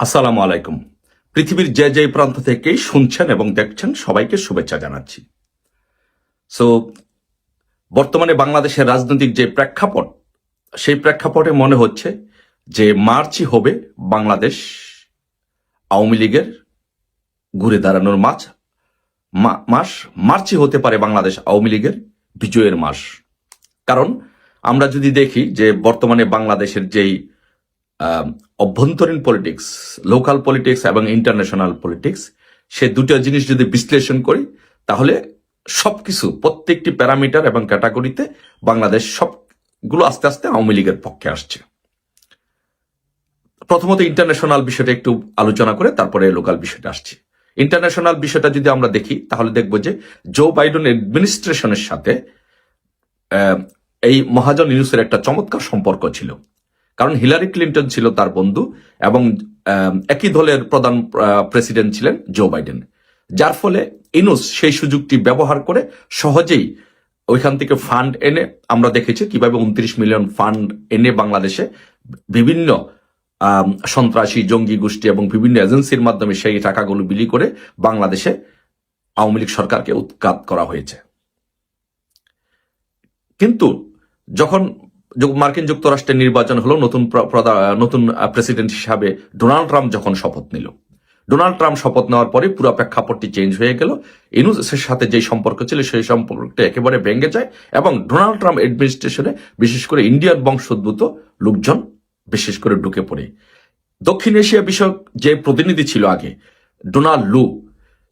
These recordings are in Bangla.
আসসালামু আলাইকুম। পৃথিবীর যে যে প্রান্ত থেকেই শুনছেন এবং দেখছেন সবাইকে শুভেচ্ছা জানাচ্ছি। সো বর্তমানে বাংলাদেশের রাজনৈতিক যে প্রেক্ষাপট, সেই প্রেক্ষাপটে মনে হচ্ছে যে মার্চই হবে বাংলাদেশ আওয়ামী লীগের ঘুরে দাঁড়ানোর মাছ মাস। মার্চই হতে পারে বাংলাদেশ আওয়ামী লীগের বিজয়ের মাস। কারণ আমরা যদি দেখি যে বর্তমানে বাংলাদেশের যেই অভ্যন্তরীণ পলিটিক্স লোকাল পলিটিক্স এবং ইন্টারন্যাশনাল পলিটিক্স সে দুটো জিনিস যদি বিশ্লেষণ করি, তাহলে সবকিছু, প্রত্যেকটি প্যারামিটার এবং ক্যাটাগরিতে বাংলাদেশ সবগুলো আস্তে আস্তে আওয়ামী লীগের পক্ষে আসছে। প্রথমত ইন্টারন্যাশনাল বিষয়টা একটু আলোচনা করে তারপরে লোকাল বিষয়টা আসছে। ইন্টারন্যাশনাল বিষয়টা যদি আমরা দেখি, তাহলে দেখব যে জো বাইডেন অ্যাডমিনিস্ট্রেশনের সাথে এই মহাজন ইউনুসের একটা চমৎকার সম্পর্ক ছিল। কারণ হিলারি ক্লিন্টন ছিল তার বন্ধু এবং একই দলের প্রধান প্রেসিডেন্ট ছিলেন জো বাইডেন। যার ফলে ইনুস সেই সুযোগটি ব্যবহার করে সহজেই ওইখান থেকে ফান্ড এনে, আমরা দেখেছি কীভাবে উনত্রিশ মিলিয়ন ফান্ড এনে বাংলাদেশে বিভিন্ন সন্ত্রাসী, জঙ্গি গোষ্ঠী এবং বিভিন্ন এজেন্সির মাধ্যমে সেই টাকাগুলো বিলি করে বাংলাদেশে আওয়ামী লীগ সরকারকে উৎখাত করা হয়েছে। কিন্তু যখন মার্কিন যুক্তরাষ্ট্রের নির্বাচন হলো নতুন নতুন প্রেসিডেন্ট হিসাবে ডোনাল্ড ট্রাম্প যখন শপথ নিল। ডোনাল্ড ট্রাম্প শপথ নেওয়ার পরে পুরো প্রেক্ষাপটটি চেঞ্জ হয়ে গেল। ইনুসের সাথে যে সম্পর্ক ছিল, সেই সম্পর্কটা একেবারে ভেঙে যায় এবং ডোনাল্ড ট্রাম্প অ্যাডমিনিস্ট্রেশনে বিশেষ করে ইন্ডিয়ান বংশোদ্ভূত লোকজন বিশেষ করে ঢুকে পড়ে। দক্ষিণ এশিয়া বিষয়ক যে প্রতিনিধি ছিল আগে, ডোনাল্ড লু,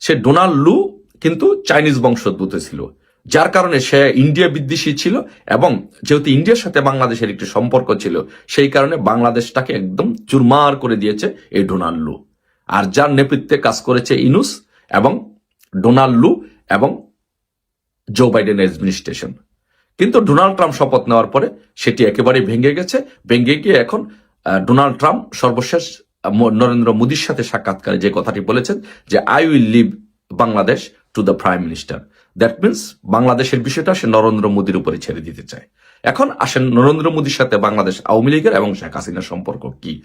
সে ডোনাল্ড লু কিন্তু চাইনিজ বংশোদ্ভূত ছিল। যার কারণে সে ইন্ডিয়া বিদ্বেষী ছিল এবং যেহেতু ইন্ডিয়ার সাথে বাংলাদেশের একটি সম্পর্ক ছিল, সেই কারণে বাংলাদেশটাকে একদম চুরমার করে দিয়েছে এই ডোনাল্ড। লু আর যার নেতৃত্বে কাজ করেছে ইনুস এবং ডোনাল্ড লু এবং জো বাইডেন অ্যাডমিনিস্ট্রেশন। কিন্তু ডোনাল্ড ট্রাম্প শপথ নেওয়ার পরে সেটি একেবারে ভেঙে গেছে। ভেঙে গিয়ে এখন ডোনাল্ড ট্রাম্প সর্বশেষ নরেন্দ্র মোদীর সাথে সাক্ষাৎকারে যে কথাটি বলেছেন যে I will leave Bangladesh to the prime minister that means বাংলাদেশের বিষয়টা সে নরেন্দ্র মোদীর উপরে ছেড়ে দিতে চায়। এখন আসেন নরেন্দ্র মোদীর সাথে বাংলাদেশ আওয়ামী লীগের এবং শেখ হাসিনার সম্পর্ক কি?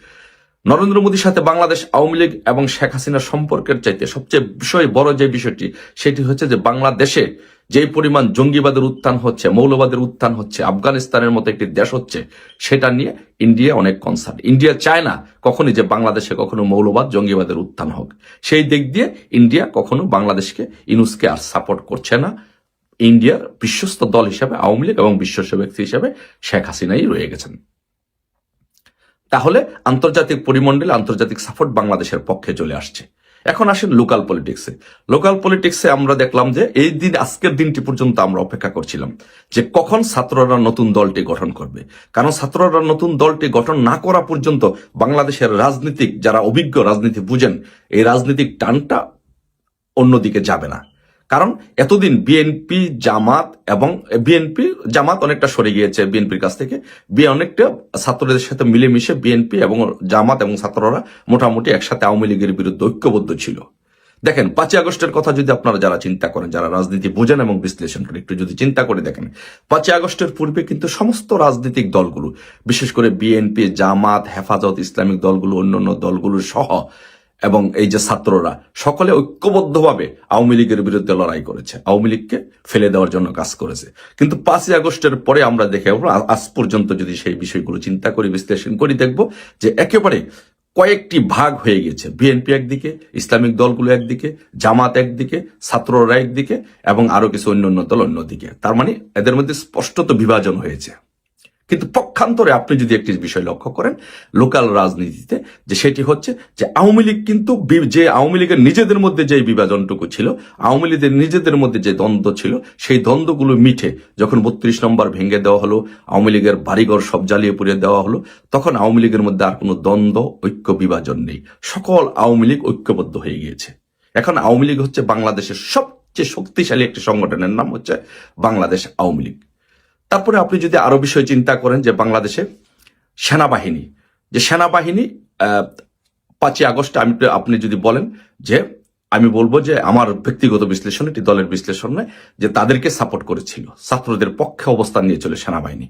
নরেন্দ্র মোদীর সাথে বাংলাদেশ আওয়ামী লীগ এবং শেখ হাসিনার সম্পর্কের চাইতে সবচেয়ে বিষয় বড় যে বিষয়টি, সেটি হচ্ছে যে বাংলাদেশে যে পরিমাণ জঙ্গিবাদের উত্থান হচ্ছে, মৌলবাদের উত্থান হচ্ছে, আফগানিস্তানের মতো একটি দেশ হচ্ছে, সেটা নিয়ে ইন্ডিয়া অনেক কনসার্ন ইন্ডিয়া চায় না কখনই যে বাংলাদেশে কখনো মৌলবাদ, জঙ্গিবাদের উত্থান হোক। সেই দিক দিয়ে ইন্ডিয়া কখনো বাংলাদেশকে ইনুসকে আর সাপোর্ট করছে না। ইন্ডিয়ার বিশ্বস্ত দল হিসাবে, আওয়ামী লীগ এবং বিশ্বস্ত ব্যক্তি হিসাবে শেখ হাসিনাই রয়ে গেছেন। তাহলে আন্তর্জাতিক পরিমণ্ডলে আন্তর্জাতিক সাপোর্ট বাংলাদেশের পক্ষে চলে আসছে। এখন আসেন লোকাল পলিটিক্সে লোকাল পলিটিক্সে আমরা দেখলাম যে এই দিন, আজকের দিনটি পর্যন্ত আমরা অপেক্ষা করছিলাম যে কখন ছাত্ররা নতুন দলটি গঠন করবে। কারণ ছাত্ররা নতুন দলটি গঠন না করা পর্যন্ত বাংলাদেশের রাজনীতিক যারা অভিজ্ঞ রাজনীতি বুঝেন, এই রাজনীতিক টানটা অন্যদিকে যাবে না। কারণ এতদিন বিএনপি জামাত এবং বিএনপি জামাত অনেকটা সরে গিয়েছে বিএনপির কাছ থেকে। বিয়ে অনেকটা ছাত্রদের সাথে মিলেমিশে বিএনপি এবং জামাত এবং ছাত্ররা মোটামুটি একসাথে আওয়ামী লীগের বিরুদ্ধে ঐক্যবদ্ধ ছিল। দেখেন, পাঁচই আগস্টের কথা যদি আপনারা যারা চিন্তা করেন, যারা রাজনীতি বোঝেন এবং বিশ্লেষণ করেন একটু যদি চিন্তা করে দেখেন, পাঁচই আগস্টের পূর্বে কিন্তু সমস্ত রাজনৈতিক দলগুলো, বিশেষ করে বিএনপি জামাত, হেফাজত, ইসলামিক দলগুলো, অন্যান্য দলগুলো সহ এবং এই যে ছাত্ররা, সকলে ঐক্যবদ্ধভাবে আওয়ামী লীগের বিরুদ্ধে লড়াই করেছে। আওয়ামী লীগকে ফেলে দেওয়ার জন্য কাজ করেছে। কিন্তু পাঁচই আগস্টের পরে আমরা দেখে আজ পর্যন্ত যদি সেই বিষয়গুলো চিন্তা করি, বিশ্লেষণ করি, দেখব যে একেবারে কয়েকটি ভাগ হয়ে গেছে। বিএনপি একদিকে, ইসলামিক দলগুলো একদিকে, জামাত একদিকে, ছাত্ররা একদিকে এবং আরও কিছু অন্য অন্য দল অন্যদিকে। তার মানে এদের মধ্যে স্পষ্টত বিভাজন হয়েছে। কিন্তু পক্ষান্তরে আপনি যদি একটি বিষয় লক্ষ্য করেন, লোকাল রাজনীতিতে, যে সেটি হচ্ছে যে আওয়ামী লীগ কিন্তু যে আওয়ামী লীগের নিজেদের মধ্যে যে বিভাজনটুকু ছিল, আওয়ামী লীগের নিজেদের মধ্যে যে দ্বন্দ্ব ছিল, সেই দ্বন্দ্বগুলো মিঠে যখন বত্রিশ নম্বর ভেঙে দেওয়া হলো, আওয়ামী লীগের বাড়িঘর সব জ্বালিয়ে পুড়িয়ে দেওয়া হলো, তখন আওয়ামী লীগের মধ্যে আর কোনো দ্বন্দ্ব, ঐক্য বিভাজন নেই। সকল আওয়ামী লীগ ঐক্যবদ্ধ হয়ে গিয়েছে। এখন আওয়ামী লীগ হচ্ছে বাংলাদেশের সবচেয়ে শক্তিশালী একটি সংগঠনের নাম হচ্ছে বাংলাদেশ আওয়ামী লীগ। তারপরে আপনি যদি আরও বিষয় চিন্তা করেন যে বাংলাদেশে সেনাবাহিনী, যে সেনাবাহিনী পাঁচই আগস্ট আমি আপনি যদি বলেন যে আমি বলব যে আমার ব্যক্তিগত বিশ্লেষণ, এটি দলের বিশ্লেষণ নয়, যে তাদেরকে সাপোর্ট করেছিল, ছাত্রদের পক্ষে অবস্থান নিয়েছিল সেনাবাহিনী।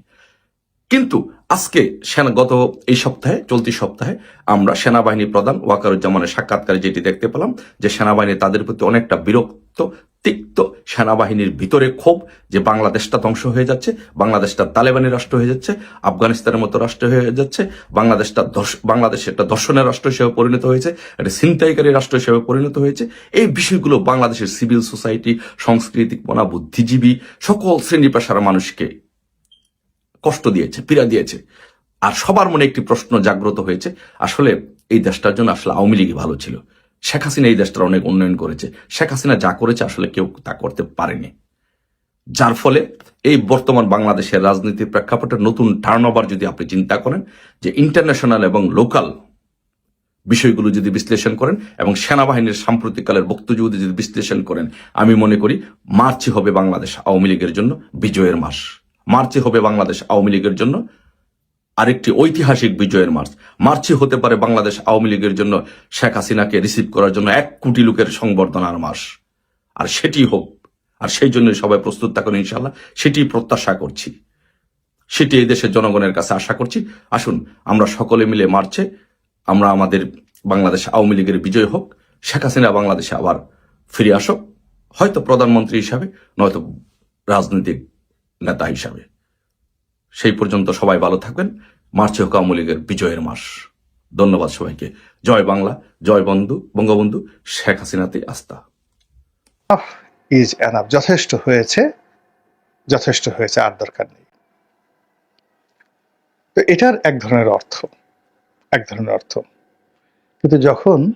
কিন্তু আজকে সেনা, গত এই সপ্তাহে, চলতি সপ্তাহে আমরা সেনাবাহিনী প্রধান ওয়াকারুজ্জামানের সাক্ষাৎকারে যেটি দেখতে পেলাম, যে সেনাবাহিনী তাদের প্রতি অনেকটা বিরক্ত তিক্ত সেনাবাহিনীর ভিতরে ক্ষোভ যে বাংলাদেশটা ধ্বংস হয়ে যাচ্ছে, বাংলাদেশটা তালেবানি রাষ্ট্র হয়ে যাচ্ছে, আফগানিস্তানের মতো রাষ্ট্র হয়ে যাচ্ছে, বাংলাদেশটা বাংলাদেশ একটা দর্শনের রাষ্ট্র হিসেবে পরিণত হয়েছে, একটা ছিনতাইকারী রাষ্ট্র হিসেবে পরিণত হয়েছে। এই বিষয়গুলো বাংলাদেশের সিভিল সোসাইটি, সাংস্কৃতিক মনা বুদ্ধিজীবী সকল শ্রেণি পেশার মানুষকে কষ্ট দিয়েছে, পীড়া দিয়েছে। আর সবার মনে একটি প্রশ্ন জাগ্রত হয়েছে, আসলে এই দেশটার জন্য আসলে আওয়ামী লীগই ভালো ছিল। শেখ হাসিনা এই দেশটার অনেক উন্নয়ন করেছে। শেখ হাসিনা যা করেছে আসলে কেউ তা করতে পারেনি। যার ফলে এই বর্তমান বাংলাদেশের রাজনীতির প্রেক্ষাপটে নতুন টার্ন যদি আপনি চিন্তা করেন, যে ইন্টারন্যাশনাল এবং লোকাল বিষয়গুলো যদি বিশ্লেষণ করেন এবং সেনাবাহিনীর সাম্প্রতিককালের বক্তব্য যদি বিশ্লেষণ করেন, আমি মনে করি মার্চই হবে বাংলাদেশ আওয়ামী লীগের জন্য বিজয়ের মাস। মার্চে হবে বাংলাদেশ আওয়ামী লীগের জন্য আরেকটি ঐতিহাসিক বিজয়ের মার্চ। মার্চে হতে পারে বাংলাদেশ আওয়ামী লীগের জন্য শেখ হাসিনাকে রিসিভ করার জন্য এক কোটি লোকের সংবর্ধনার মাস। আর সেটি হোক, আর সেই জন্য সবাই প্রস্তুত থাকুন ইনশাল্লাহ সেটি প্রত্যাশা করছি। সেটি এই দেশের জনগণের কাছে আশা করছি। আসুন, আমরা সকলে মিলে মার্চে আমরা আমাদের বাংলাদেশ আওয়ামী লীগের বিজয় হোক, শেখ হাসিনা বাংলাদেশে আবার ফিরে আসুক, হয়তো প্রধানমন্ত্রী হিসাবে, নয়তো রাজনৈতিক নেতা হিসাবে। সেই পর্যন্ত সবাই ভালো থাকবেন। মার্চে হোক আওয়ামী লীগের বিজয়ের মাস। ধন্যবাদ সবাইকে। জয় বাংলা, জয় বন্ধু, বঙ্গবন্ধু, শেখ হাসিনাতে আস্থা। Is enough. যথেষ্ট হয়েছে যথেষ্ট হয়েছে, আর দরকার নেই। তো এটার এক ধরনের অর্থ, এক ধরনের অর্থ। কিন্তু যখন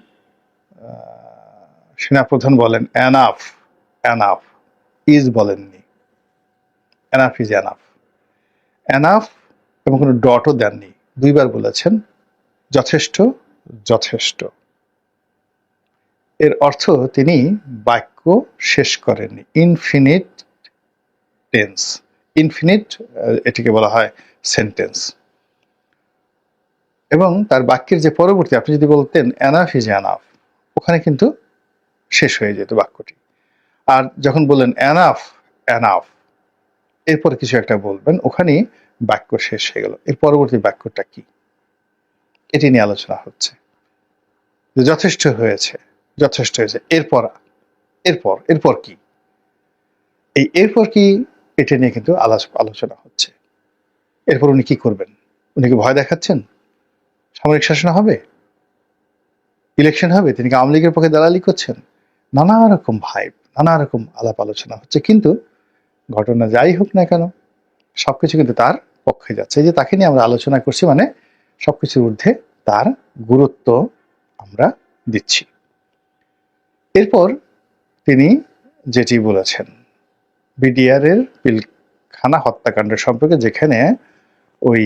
সেনাপ্রধান বলেন, এনাফ এনাফ, ইজ বলেননি। Enough is enough. এনাফ এবং কোনো ডটও দেননি। দুইবার বলেছেন, যথেষ্ট যথেষ্ট। এর অর্থ তিনি বাক্য শেষ করেননি। Infinite tense. ইনফিনিট এটিকে বলা হয় সেন্টেন্স। এবং তার বাক্যের যে পরবর্তী, আপনি যদি বলতেন অ্যানাফ ইজ অ্যানাফ ওখানে কিন্তু শেষ হয়ে যেত বাক্যটি। আর যখন বললেন অ্যানাফ অ্যানাফ এরপরে কিছু একটা বলবেন ওখানে বাক্য শেষ হয়ে গেল। এর পরবর্তী বাক্যটা কি? এটি নিয়ে আলোচনা হচ্ছে। যথেষ্ট হয়েছে যথেষ্ট হয়েছে, এরপর এরপর এরপর কি? এই এরপর কি, এটা নিয়ে কিন্তু আলোচনা হচ্ছে। এরপর উনি কি করবেন? উনি কি ভয় দেখাচ্ছেন? সামরিক শাসন হবে? ইলেকশন হবে? তিনি কি আওয়ামী লীগের পক্ষে দালালি করছেন? নানা রকম ভাইব, নানা রকম আলাপ আলোচনা হচ্ছে। কিন্তু ঘটনা যাই হোক না কেন, সবকিছু কিন্তু তার পক্ষে যাচ্ছে। যে তাকে নিয়ে আমরা আলোচনা করছি মানে সবকিছুর ঊর্ধ্বে তার গুরুত্ব আমরা দিচ্ছি। এরপর তিনি যেটি বলেছেন বিডিআর এর পিলখানা হত্যাকাণ্ড সম্পর্কে, যেখানে ওই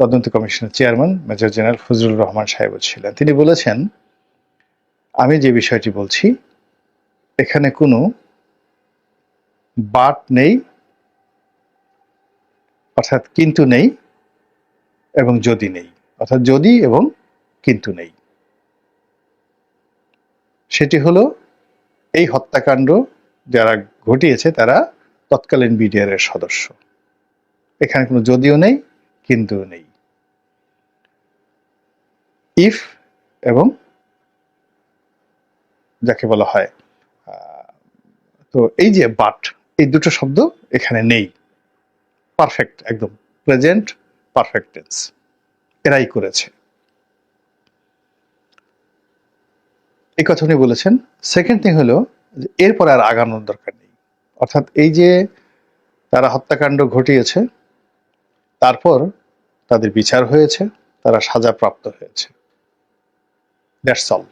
তদন্ত কমিশনের chairman major general Fazlur Rahman সাহেব ছিলেন। তিনি বলেছেন, আমি যে বিষয়টি বলছি, এখানে কোনো বাট নেই, অর্থাৎ কিন্তু নেই এবং যদি নেই, অর্থাৎ যদি এবং কিন্তু নেই। সেটি হলো এই হত্যাকাণ্ড যারা ঘটিয়েছে তারা তৎকালীন বিডিআর এর সদস্য। এখানে কোনো যদিও নেই, কিন্তু নেই। ইফ এবং যাকে বলা হয় তো এই যে বাট এই দুটো শব্দ এখানে নেই। পারফেক্ট একদম। প্রেজেন্ট পারফেক্ট টেন্স এরাই করেছে। এই কথা উনি বলেছেন। সেকেন্ড থিং হলো এরপর আর আগানোর দরকার নেই। অর্থাৎ এই যে তারা হত্যাকাণ্ড ঘটিয়েছে, তারপর তাদের বিচার হয়েছে, তারা সাজা প্রাপ্ত হয়েছে। দ্যাটস অল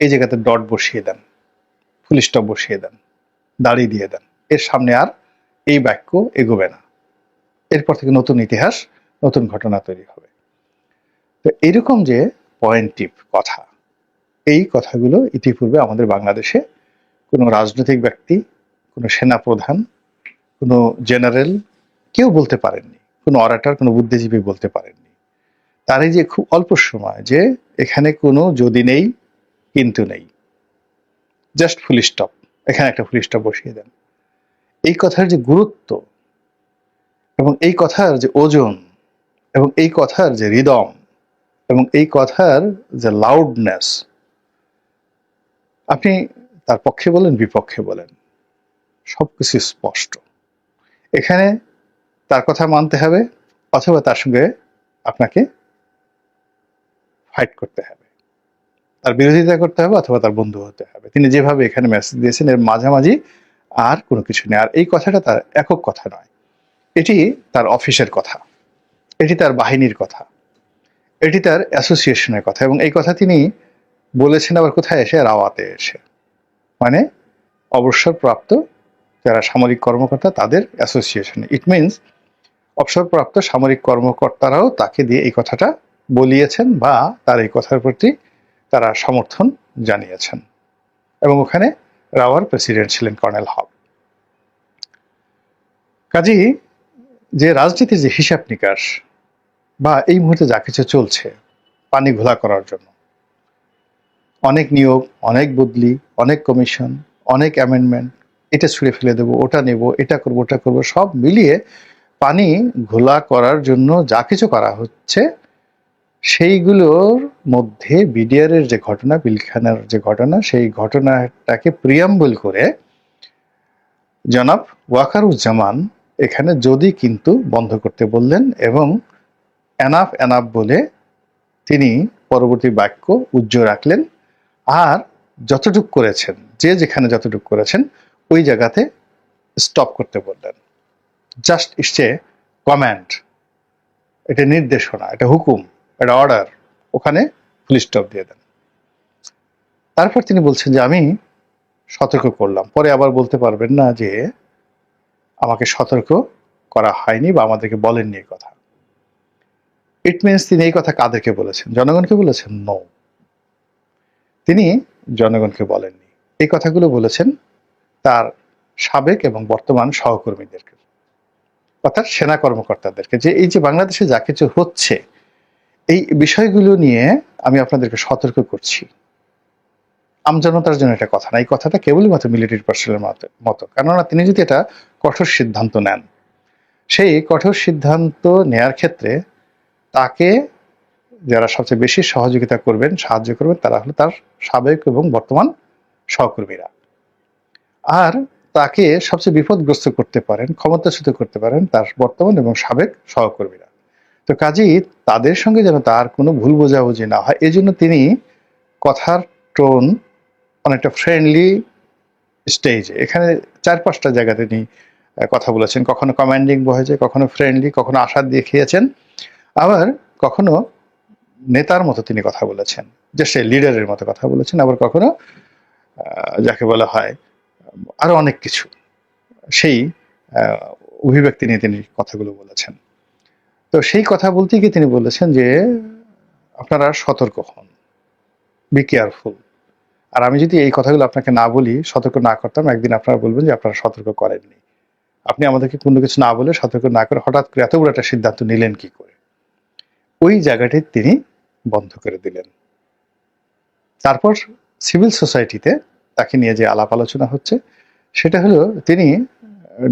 এই জায়গাতে ডট বসিয়ে দেন। ফুল বসিয়ে দেন। দাড়ি দিয়ে দেন। এর সামনে আর এই বাক্য এগোবে না। এরপর থেকে নতুন ইতিহাস, নতুন ঘটনা তৈরি হবে। তো এরকম যে পয়েন্টিভ কথা, এই কথাগুলো ইতিপূর্বে আমাদের বাংলাদেশে কোনো রাজনৈতিক ব্যক্তি, কোনো সেনা প্রধান কোনো জেনারেল কেউ বলতে পারেননি। কোনো অরাটার, কোনো বুদ্ধিজীবী বলতে পারেননি। তার এই যে খুব অল্প সময় যে এখানে কোনো যদি নেই, কিন্তু নেই। Just full stop. এখানে একটা ফুল স্টপ বসিয়ে দেন। এই কথার যে গুরুত্ব এবং এই কথার যে ওজন এবং এই কথার যে রিদম এবং এই কথার যে লাউডনেস আপনি তার পক্ষে বলেন, বিপক্ষে বলেন, সবকিছু স্পষ্ট। এখানে তার কথা মানতে হবে অথবা তার সঙ্গে আপনাকে ফাইট করতে হবে। তার বিরোধিতা করতে হবে অথবা তার বন্ধু হতে হবে। তিনি যেভাবে এখানে মেসেজ দিয়েছেন, এর মাঝামাঝি আর কোনো কিছু নেই। আর এই কথাটা তার একক কথা নয়। এটি তার অফিসের কথা। এটি তার বাহিনীর কথা। এটি তার অ্যাসোসিয়েশনের কথা। এবং এই কথা তিনি বলেছেন আবার কোথায় এসে? রাওয়াতে এসে। মানে অবসরপ্রাপ্ত যারা সামরিক কর্মকর্তা, তাদের অ্যাসোসিয়েশনে। ইট মিনস অবসরপ্রাপ্ত সামরিক কর্মকর্তারাও তাকে দিয়ে এই কথাটা বলিয়েছেন বা তার এই কথার প্রতি তারা সমর্থন জানিয়েছেন। এবং ওখানে রাওয়ার প্রেসিডেন্ট ছিলেন কর্নেল হক। কাজী যে রাজনীতির যে হিসাব নিকাশ বা এই মুহূর্তে যা কিছু চলছে, পানি ঘোলা করার জন্য। অনেক নিয়োগ, অনেক বদলি, অনেক কমিশন, অনেক অ্যামেন্ডমেন্ট এটা ছুঁড়ে ফেলে দেবো, ওটা নেব, এটা করব, ওটা করব, সব মিলিয়ে পানি ঘোলা করার জন্য যা কিছু করা হচ্ছে সেইগুলোর মধ্যে বিডিআরের যে ঘটনা, পিলখানার যে ঘটনা, সেই ঘটনাটাকে প্রিয়াম্বল করে, জনাব ওয়াকারুজ্জামান এখানে যদি কিন্তু বন্ধ করতে বললেন এবং এনাফ এনাফ বলে তিনি পরবর্তী বাক্য উজ্জ্ব রাখলেন, আর যতটুক করেছেন, যে যেখানে যতটুক করেছেন, ওই জায়গাতে স্টপ করতে বললেন। জাস্ট ইসছে কমান্ড এটা নির্দেশনা, এটা হুকুম। এটা অর্ডার ওখানে ফুল স্টপ দিয়ে দেন। তারপর তিনি বলছেন যে, আমি সতর্ক করলাম। পরে আবার বলতে পারবেন না যে, আমাকে সতর্ক করা হয়নি বা আমাদেরকে বলেননি এই কথা। ইট মিনস তিনি এই কথা কাদেরকে বলেছেন? জনগণকে বলেছেন? নো তিনি জনগণকে বলেননি। এই কথাগুলো বলেছেন তার সাবেক এবং বর্তমান সহকর্মীদেরকে, অর্থাৎ সেনা কর্মকর্তাদেরকে, যে এই যে বাংলাদেশে যা কিছু হচ্ছে এই বিষয়গুলো নিয়ে আমি আপনাদেরকে সতর্ক করছি। আমজনতার জন্য এটা কথা না। এই কথাটা কেবলই মাত্র মিলিটারি পার্সনের মতো। কেননা তিনি যদি এটা কঠোর সিদ্ধান্ত নেন, সেই কঠোর সিদ্ধান্ত নেয়ার ক্ষেত্রে তাকে যারা সবচেয়ে বেশি সহযোগিতা করবেন, সাহায্য করবেন, তারা হলো তার সাবেক এবং বর্তমান সহকর্মীরা। আর তাকে সবচেয়ে বিপদগ্রস্ত করতে পারেন, ক্ষমতাচ্যুত করতে পারেন তার বর্তমান এবং সাবেক সহকর্মীরা। তো কাজেই তাদের সঙ্গে যেন তার কোনো ভুল বোঝাবুঝি না হয় এই জন্য তিনি কথার টোন অনেকটা ফ্রেন্ডলি স্টেজে এখানে চার পাঁচটা জায়গা তিনি কথা বলেছেন। কখনো কমান্ডিং বহেছে, কখনো ফ্রেন্ডলি কখনো আশা দেখিয়েছেন। আবার কখনো নেতার মতো তিনি কথা বলেছেন যে সে লিডারের মতো কথা বলেছেন। আবার কখনো যাকে বলা হয়, আরও অনেক কিছু, সেই অভিব্যক্তি নিয়ে তিনি কথাগুলো বলেছেন। তো সেই কথা বলতে গিয়ে তিনি বলেছেন যে, আপনারা সতর্ক হন। বি কেয়ারফুল আর আমি যদি এই কথাগুলো আপনাকে না বলি, সতর্ক না করতাম, একদিন আপনারা বলবেন যে আপনারা সতর্ক করেননি। আপনি আমাদেরকে কোনো কিছু না বলে সতর্ক না করে হঠাৎ করে এত বড় একটা সিদ্ধান্ত নিলেন কি করে? ওই জায়গাটি তিনি বন্ধ করে দিলেন। তারপর সিভিল সোসাইটিতে তাকে নিয়ে যে আলাপ আলোচনা হচ্ছে, সেটা হলো তিনি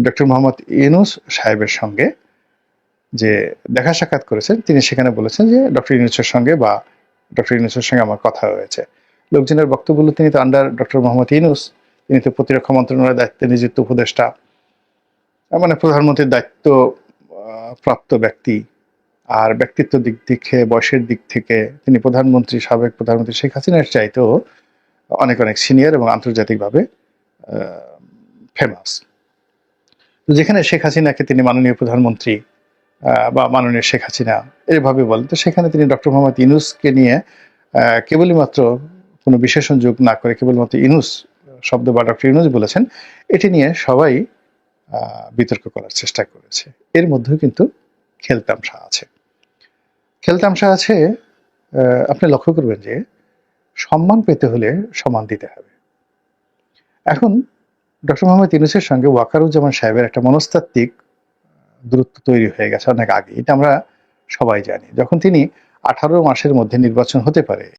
ডক্টর মোহাম্মদ ইউনুস সাহেবের সঙ্গে যে দেখা সাক্ষাৎ করেছেন, তিনি সেখানে বলেছেন যে ডক্টর ইউনুসের সঙ্গে বা ডক্টর ইউনুসের সঙ্গে আমার কথা হয়েছে। লোকজনের বক্তব্যগুলো তিনি তো আন্ডার ডক্টর মোহাম্মদ ইউনুস, তিনি তো প্রতিরক্ষা মন্ত্রণালয়ের দায়িত্বে নিযুক্ত উপদেষ্টা মানে প্রধানমন্ত্রীর দায়িত্ব প্রাপ্ত ব্যক্তি, আর ব্যক্তিত্ব দিক থেকে, বয়সের দিক থেকে তিনি প্রধানমন্ত্রী, সাবেক প্রধানমন্ত্রী শেখ হাসিনার চাইতেও অনেক অনেক সিনিয়র এবং আন্তর্জাতিকভাবে ফেমাস যেখানে শেখ হাসিনাকে তিনি মাননীয় প্রধানমন্ত্রী বা মাননীয় শেখ হাসিনা এভাবে বলেন। তো সেখানে তিনি ডক্টর মোহাম্মদ ইনুসকে নিয়ে আহ, কেবলই মাত্র কোনো বিশেষণ যোগ না করে কেবলমাত্র ইনুস শব্দ বা ডক্টর ইনুস বলেছেন এটি নিয়ে সবাই বিতর্ক করার চেষ্টা করেছে। এর মধ্যেও কিন্তু খেলতামশা আছে। খেলতামশা আছে আপনি লক্ষ্য করবেন যে সম্মান পেতে হলে সম্মান দিতে হবে। এখন ডক্টর মোহাম্মদ ইউনুসের সঙ্গে ওয়াকারুজ্জামান সাহেবের একটা মনস্তাত্ত্বিক দূরত্ব তৈরি হয়ে গেছে অনেক আগে, এটা আমরা সবাই জানি। যখন তিনি আঠারো মাসের মধ্যে নির্বাচন হতে পারে